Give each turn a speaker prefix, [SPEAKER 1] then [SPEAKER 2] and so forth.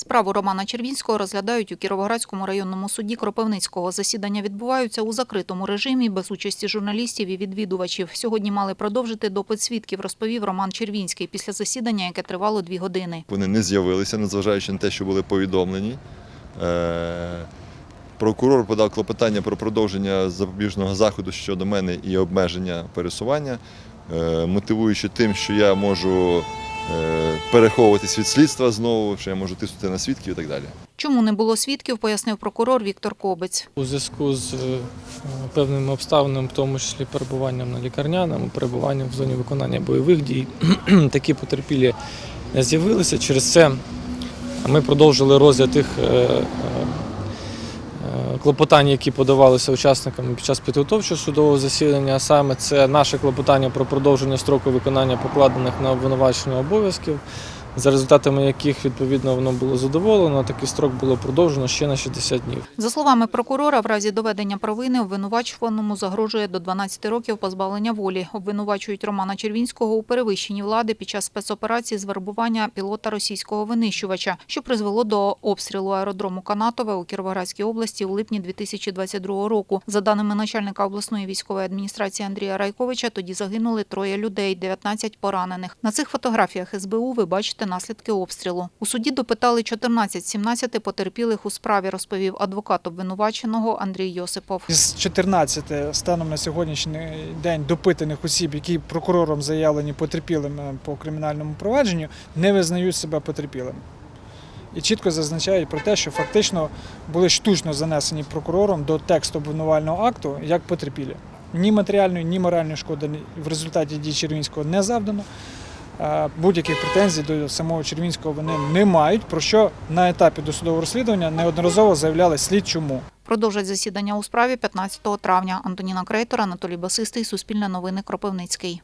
[SPEAKER 1] Справу Романа Червінського розглядають у Кіровоградському районному суді Кропивницького. Засідання відбуваються у закритому режимі без участі журналістів і відвідувачів. Сьогодні мали продовжити допит свідків, розповів Роман Червінський після засідання, яке тривало дві години.
[SPEAKER 2] Вони не з'явилися, незважаючи на те, що були повідомлені. Е, Прокурор подав клопотання про продовження запобіжного заходу щодо мене і обмеження пересування, е, мотивуючи тим, що я можу переховуватись від слідства знову, що я можу тиснути на свідків і так далі.
[SPEAKER 1] Чому не було свідків, пояснив прокурор Віктор Кобець.
[SPEAKER 3] У зв'язку з е, певними обставинами, в тому числі перебуванням на лікарняному, перебуванням в зоні виконання бойових дій, такі потерпілі не з'явилися. Через це ми продовжили розгляд тих клопотань, які подавалися учасниками під час підготовчого судового засідання. А саме це наше клопотання про продовження строку виконання покладених на обвинувачення обов'язків. За результатами яких відповідно воно було задоволено, такий строк було продовжено ще на 60 днів.
[SPEAKER 1] За словами прокурора, в разі доведення провини обвинувачуваному загрожує до 12 років позбавлення волі. Обвинувачують Романа Червінського у перевищенні влади під час спецоперації з вербування пілота російського винищувача, що призвело до обстрілу аеродрому Канатове у Кіровоградській області у липні 2022 року. За даними начальника обласної військової адміністрації Андрія Райковича, тоді загинули троє людей, 19 поранених. На цих фотографіях СБУ ви бачите наслідки обстрілу. У суді допитали 14-17 потерпілих у справі, розповів адвокат обвинуваченого Андрій Йосипов.
[SPEAKER 4] Із 14 станом на сьогоднішній день допитаних осіб, які прокурором заявлені потерпілими по кримінальному провадженню, не визнають себе потерпілими. І чітко зазначають про те, що фактично були штучно занесені прокурором до тексту обвинувального акту як потерпілі. Ні матеріальної, ні моральної шкоди в результаті дій Червінського не завдано. Е, Будь-яких претензій до самого Червінського вони не мають, про що на етапі досудового розслідування неодноразово заявляли слідчому.
[SPEAKER 1] Продовжать засідання у справі 15 травня. Антоніна Крейтор, Анатолій Басистий, Суспільне новини, Кропивницький.